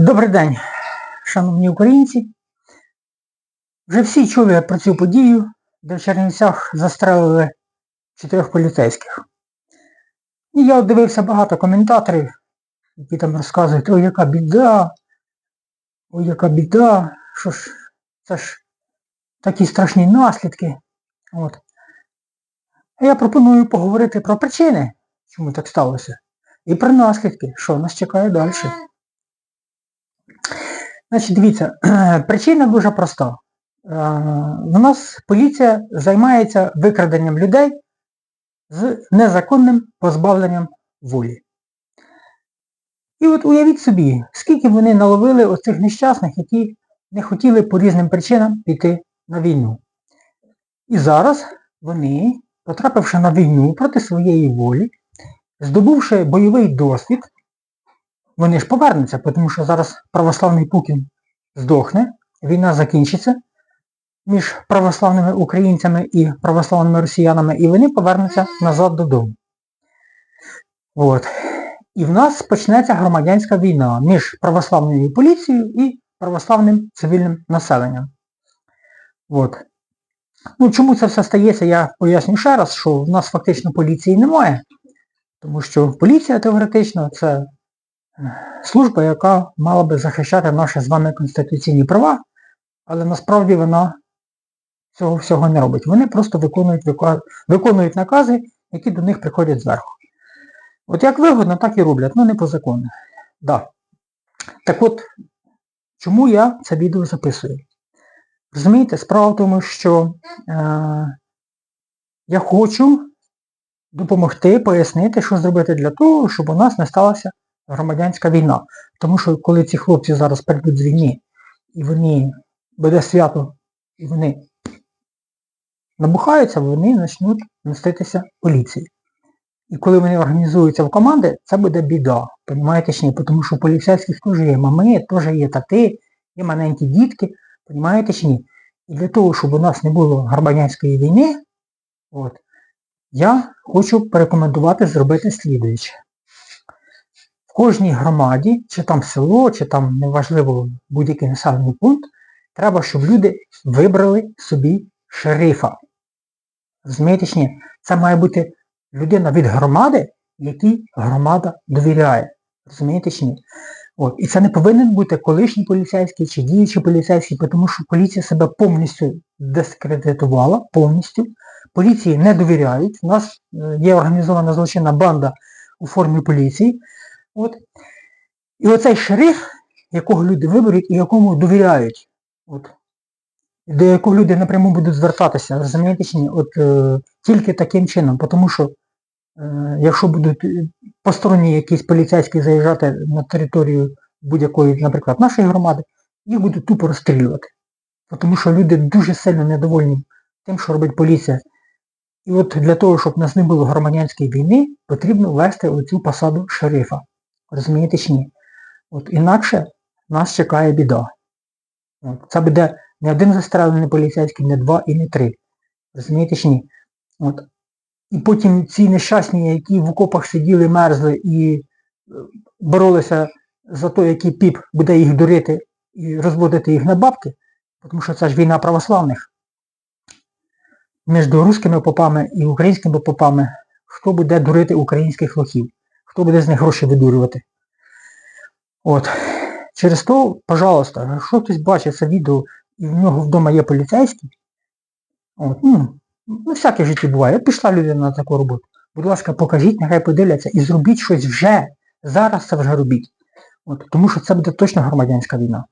Добрий день, шановні українці. Вже всі чули про цю подію, де в Чернівцях застрелили чотирьох поліцейських. І я дивився багато коментаторів, які там розказують, ой, яка біда, ой, яка біда, що ж, це ж такі страшні наслідки. От. А я пропоную поговорити про причини, чому так сталося, і про наслідки, що нас чекає далі. Значить, дивіться, причина дуже проста. Е, В нас поліція займається викраденням людей з незаконним позбавленням волі. І от уявіть собі, скільки вони наловили оцих нещасних, які не хотіли по різним причинам піти на війну. І зараз вони, потрапивши на війну проти своєї волі, здобувши бойовий досвід, вони ж повернуться, тому що зараз православний Путін здохне, війна закінчиться між православними українцями і православними росіянами, і вони повернуться назад додому. От. І в нас почнеться громадянська війна між православною поліцією і православним цивільним населенням. От. Ну, Чому це все стається, я поясню ще раз, що в нас фактично поліції немає, тому що поліція теоретично це служба, яка мала би захищати наші з вами конституційні права, але насправді вона цього всього не робить. Вони просто виконують, виконують накази, які до них приходять зверху. От як вигодно, так і роблять, ну не по закону. Да. Так от, чому я це відео записую? Розумієте, справа в тому, що е, я хочу допомогти, пояснити, що зробити для того, щоб у нас не сталася громадянська війна. Тому що коли ці хлопці зараз прийдуть з війни, і вони буде свято, і вони набухаються, вони почнуть мститися поліції. І коли вони організуються в команди, це буде біда. Понімаєте чи ні? Тому що у поліцейських теж є мами, теж є тати, є маленькі дітки, понімаєте чи ні? І для того, щоб у нас не було громадянської війни, от, я хочу порекомендувати зробити слідуюче кожній громаді, чи там село, чи там, неважливо, будь-який населений пункт, треба, щоб люди вибрали собі шерифа. Розумієте ні? Це має бути людина від громади, якій громада довіряє. Розумієте ні? От. І це не повинен бути колишній поліцейський чи діючий поліцейський, тому що поліція себе повністю дискредитувала, повністю. Поліції не довіряють. У нас е, є організована злочинна банда у формі поліції, От. І оцей шериф, якого люди виберуть і якому довіряють, от, до якого люди напряму будуть звертатися, розумієте чи ні? От е, тільки таким чином, тому що е, якщо будуть е, посторонні якісь поліцейські заїжджати на територію будь-якої, наприклад, нашої громади, їх будуть тупо розстрілювати. Тому що люди дуже сильно недовольні тим, що робить поліція. І от для того, щоб у нас не було громадянської війни, потрібно ввести оцю посаду шерифа. Розумієте чи ні? От Інакше нас чекає біда. От, Це буде не один застрелений поліцейський, не два і не три. Розумієте чи ні? От. І потім ці нещасні, які в окопах сиділи, мерзли і е, боролися за те, який піп буде їх дурити і розводити їх на бабки, тому що це ж війна православних. Між руськими попами і українськими попами, хто буде дурити українських лохів хто буде з них гроші видурювати. От. Через то, пожалуйста, якщо хтось бачить це відео і в нього вдома є поліцейський, от, ну, ну всяке в житті буває. Пішла людина на таку роботу. Будь ласка, покажіть, нехай подивляться і зробіть щось вже. Зараз це вже робіть. От, Тому що це буде точно громадянська війна.